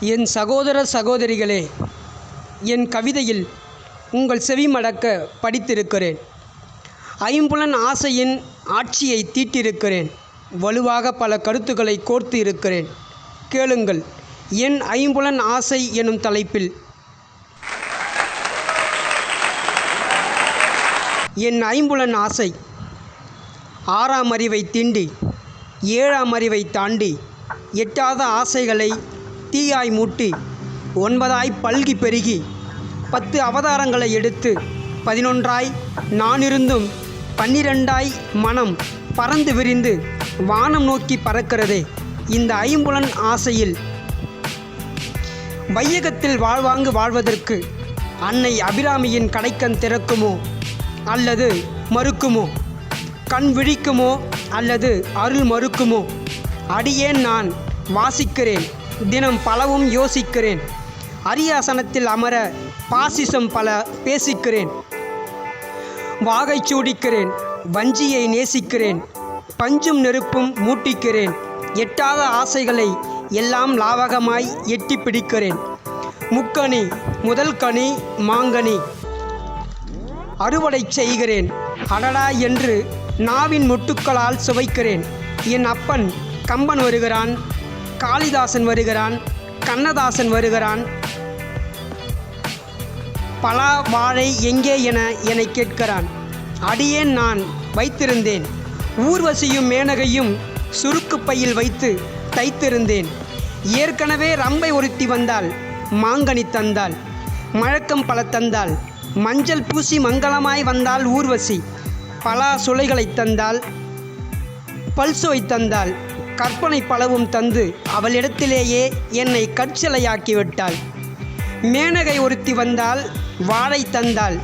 என் சகோதர சகோதரிகளே என் கவிதையில் உங்கள் செவிமடக்க படித்திருக்கிறேன். ஐம்புலன் ஆசையின் ஆட்சியை தீட்டிருக்கிறேன். வலுவாக பல கருத்துக்களை கோர்த்து இருக்கிறேன் கேளுங்கள் என் ஐம்புலன் ஆசை எனும் தலைப்பில். என் ஐம்புலன் ஆசை ஆறாம் அறிவை தீண்டி ஏழாம் அறிவை தாண்டி எட்டாத ஆசைகளை தீயாய் மூட்டி ஒன்பதாய் பல்கி பெருகி பத்து அவதாரங்களை எடுத்து பதினொன்றாய் நானிருந்தும் பன்னிரெண்டாய் மனம் பறந்து விரிந்து வானம் நோக்கி பறக்கிறதே இந்த ஐம்புலன் ஆசையில். வையகத்தில் வாழ்வாங்கு வாழ்வதற்கு அன்னை அபிராமியின் கடைக்கண் திறக்குமோ அல்லது மறுக்குமோ? கண் விழிக்குமோ அல்லது அருள் மறுக்குமோ? அடியேன் நான் வாசிக்கிறேன். தினம் பலவும் யோசிக்கிறேன். அரியாசனத்தில் அமர பாசிசம் பல பேசிக்கிறேன். வாகை சூடிக்கிறேன் வஞ்சியை நேசிக்கிறேன் பஞ்சும் நெருப்பும் மூட்டிக்கிறேன். எட்டாத ஆசைகளை எல்லாம் லாவகமாய் எட்டி பிடிக்கிறேன். முக்கணி முதல் கனி மாங்கனி. அறுவடை செய்கிறேன் அடடா என்று நாவின் முட்டுக்களால் சுவைக்கிறேன். என் அப்பன் கம்பன் வருகிறான் காளிதாசன் வருகிறான் கண்ணதாசன் வருகிறான். பலா வாழை எங்கே என என்னை கேட்கிறான். அடியேன் நான் வைத்திருந்தேன். ஊர்வசியும் மேனகையும் சுருக்கு பையில் வைத்து தைத்திருந்தேன். ஏற்கனவே ரம்பை ஒருத்தி வந்தால் மாங்கனி தந்தாள் மழக்கம் பல தந்தாள் மஞ்சள் பூசி மங்களமாய் வந்தால் ஊர்வசி பலா சுளைகளை தந்தாள் பல்சுவை தந்தாள் கற்பனை பலவும் தந்து அவளிடத்திலேயே என்னை கற்சிலையாக்கி விட்டாள் மேனகை ஒருத்தி வந்தால் வாழை தந்தாள்.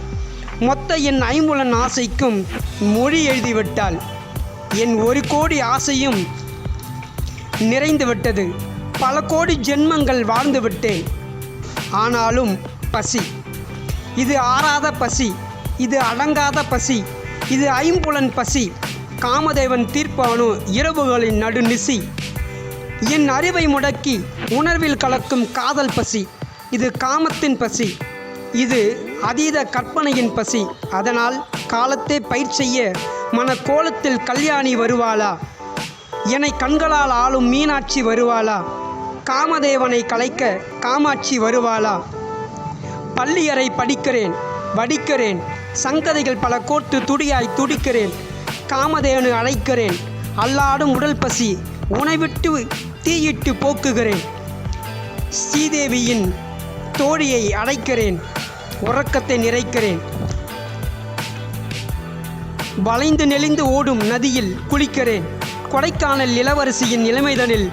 மொத்த என் ஐம்புலன் ஆசைக்கும் மொழி எழுதிவிட்டாள். என் ஒரு கோடி ஆசையும் நிறைந்து விட்டது. பல கோடி ஜென்மங்கள் வாழ்ந்து விட்டேன். ஆனாலும் பசி. இது ஆறாத பசி. இது அடங்காத பசி. இது ஐம்புலன் பசி. காமதேவன் தீர்ப்பானோ இரவுகளின் நடுநிசி. என் அறிவை முடக்கி உணர்வில் கலக்கும் காதல் பசி இது காமத்தின் பசி இது அதீத கற்பனையின் பசி. அதனால் காலத்தை பயிர் செய்ய மனக்கோலத்தில் கல்யாணி வருவாளா? என்னை கண்களால் ஆளும் மீனாட்சி வருவாளா? காமதேவனை கலைக்க காமாட்சி வருவாளா? பள்ளியறை படிக்கிறேன் வடிக்கிறேன் சங்கதைகள் பல கோட்டு துடியாய் துடிக்கிறேன். காமதேனு அழைக்கிறேன். அல்லாடும் உடல் பசி உணவிட்டு தீயிட்டு போக்குகிறேன். ஸ்ரீதேவியின் தோழியை அடைக்கிறேன் உறக்கத்தை நிறைக்கிறேன். வளைந்து நெளிந்து ஓடும் நதியில் குளிக்கிறேன். கொடைக்கானல் இளவரசியின் இளமைதனில்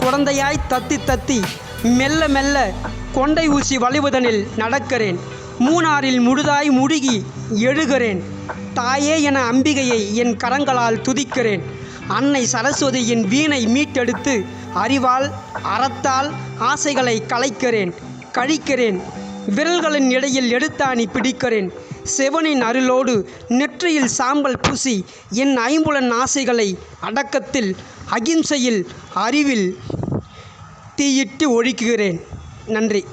குழந்தையாய் தத்தி தத்தி மெல்ல மெல்ல கொண்டை ஊசி வளைவதனில் நடக்கிறேன். மூணாறில் முழுதாய் முழுகி எழுகிறேன். தாயே என அம்பிகையை என் கரங்களால் துதிக்கிறேன். அன்னை சரஸ்வதியின் வீணை மீட்டெடுத்து அறிவால் அறத்தால் ஆசைகளை கலைக்கிறேன் கழிக்கிறேன். விரல்களின் இடையில் எடுத்தாணி பிடிக்கிறேன். செவனின் அருளோடு நெற்றியில் சாம்பல் பூசி என் ஐம்புலன் ஆசைகளை அடக்கத்தில் அகிம்சையில் அறிவில் தீயிட்டு ஒழிக்கிறேன். நன்றி.